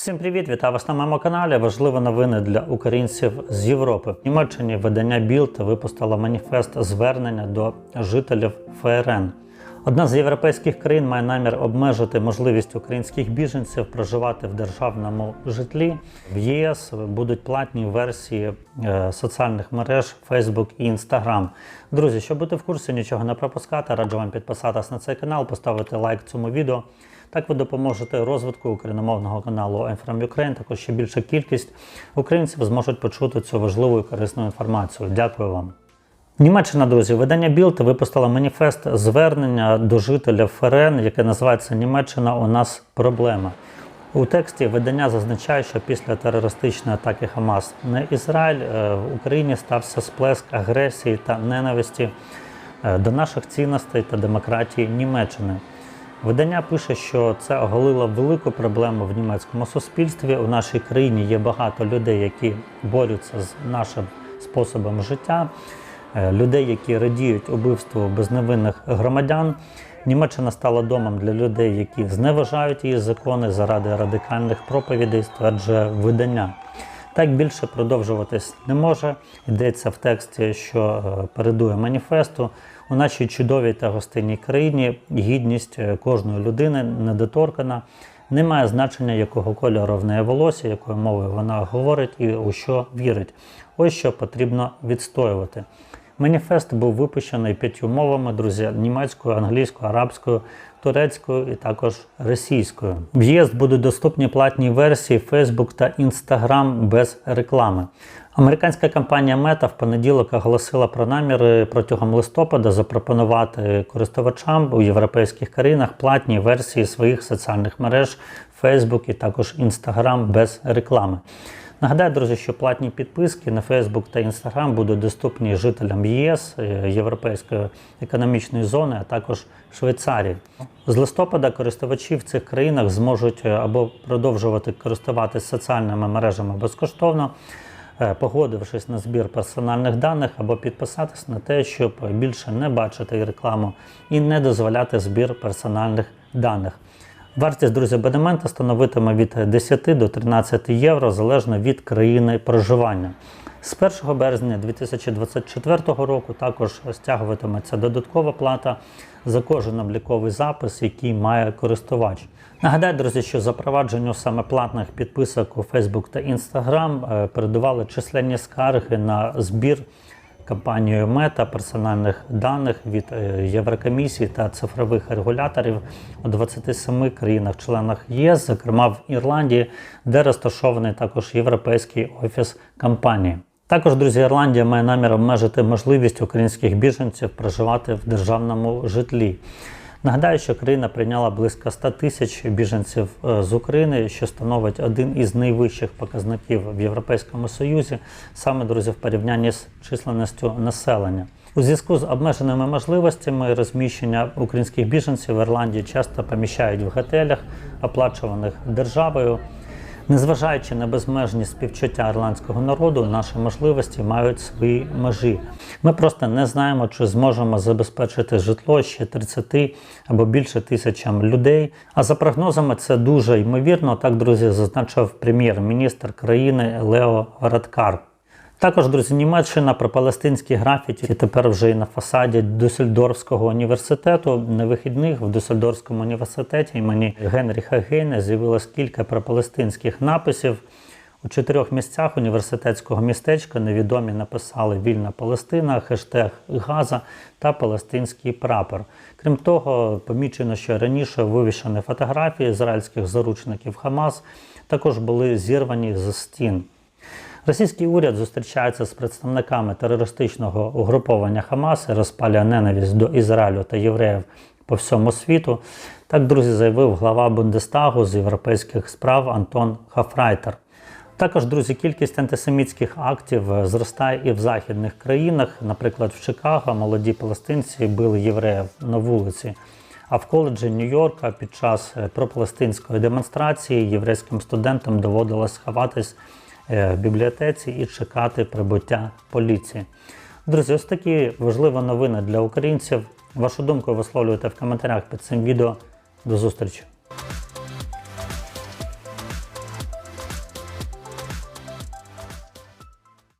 Всім привіт! Вітаю вас на моєму каналі. Важливі новини для українців з Європи. В Німеччині видання Білд випустило маніфест звернення до жителів ФРН. Одна з європейських країн має намір обмежити можливість українських біженців проживати в державному житлі. В ЄС будуть платні версії е, соціальних мереж Facebook і Instagram. Друзі, щоб бути в курсі, нічого не пропускати, раджу вам підписатись на цей канал, поставити лайк цьому відео. Так ви допоможете розвитку україномовного каналу I'm from Ukraine. Також ще більша кількість українців зможуть почути цю важливу і корисну інформацію. Дякую вам. Німеччина, друзі, видання Білд випустила маніфест звернення до жителів ФРН, яке називається Німеччина у нас проблема. У тексті видання зазначає, що після терористичної атаки Хамас на Ізраїль е, в Україні стався сплеск агресії та ненависті е, до наших цінностей та демократії Німеччини. Видання пише, що це оголило велику проблему в німецькому суспільстві. У нашій країні є багато людей, які борються з нашим способом життя, людей, які радіють убивству безневинних громадян. Німеччина стала домом для людей, які зневажають її закони заради радикальних проповідей, стверджує видання. Так більше продовжуватись не може. Йдеться в тексті, що е, передує маніфесту. У нашій чудовій та гостинній країні гідність е, кожної людини недоторкана. Не має значення, якого кольору в неї волосся, якою мовою вона говорить і у що вірить. Ось що потрібно відстоювати. Маніфест був випущений п'ятью мовами, друзі, німецькою, англійською, арабською, турецькою і також російською. В ЄС будуть доступні платні версії Facebook та Instagram без реклами. Американська компанія Meta в понеділок оголосила про наміри протягом листопада запропонувати користувачам у європейських країнах платні версії своїх соціальних мереж Facebook і також Instagram без реклами. Нагадаю, друзі, що платні підписки на Facebook та Instagram будуть доступні жителям ЄС, е, Європейської економічної зони, а також Швейцарії. З листопада користувачі в цих країнах зможуть е, або продовжувати користуватися соціальними мережами безкоштовно, е, погодившись на збір персональних даних, або підписатись на те, щоб більше не бачити рекламу і не дозволяти збір персональних даних. Вартість, друзі, абонемента становитиме від 10 до 13 євро залежно від країни проживання. З 1 березня 2024 року також стягуватиметься додаткова плата за кожен обліковий запис, який має користувач. Нагадаю, друзі, що запровадженню саме платних підписок у Facebook та Instagram е, передували численні скарги на збір компанією Мета персональних даних від е, Єврокомісії та цифрових регуляторів у 27 країнах-членах ЄС, зокрема в Ірландії, де розташований також європейський офіс компанії. Також, друзі, Ірландія має намір обмежити можливість українських біженців проживати в державному житлі. Нагадаю, що країна прийняла близько 100 тисяч біженців е, з України, що становить один із найвищих показників в Європейському Союзі, саме друзі, в порівнянні з численністю населення. У зв'язку з обмеженими можливостями розміщення українських біженців в Ірландії часто поміщають в готелях, оплачуваних державою. Незважаючи на безмежні співчуття ірландського народу, наші можливості мають свої межі. Ми просто не знаємо, чи зможемо забезпечити житло ще 30 або більше тисячам людей. А за прогнозами, це дуже ймовірно. Так, друзі, зазначив прем'єр-міністр країни Лео Варадкар. Також, друзі, Німеччина про палестинські графіті тепер вже і на фасаді Дюссельдорфського університету. На вихідних в Дюссельдорфському університеті імені Генріха Гейне з'явилось кілька пропалестинських написів. У чотирьох місцях університетського містечка невідомі написали Вільна Палестина, хештег Газа та Палестинський прапор. Крім того, помічено, що раніше вивішені фотографії ізраїльських заручників Хамас також були зірвані з стін. Російський уряд зустрічається з представниками терористичного угруповання Хамас і розпалює ненависть до Ізраїлю та євреїв по всьому світу. Так, друзі, заявив глава Бундестагу з європейських справ Антон Хафрайтер. Також, друзі, кількість антисемітських актів е, зростає і в західних країнах. Наприклад, в Чикаго молоді палестинці били євреїв на вулиці. А в коледжі Нью-Йорка під час е, пропалестинської демонстрації єврейським студентам доводилось сховатись е, в бібліотеці і чекати прибуття поліції. Друзі, ось такі важлива новина для українців. Вашу думку висловлюйте в коментарях під цим відео. До зустрічі!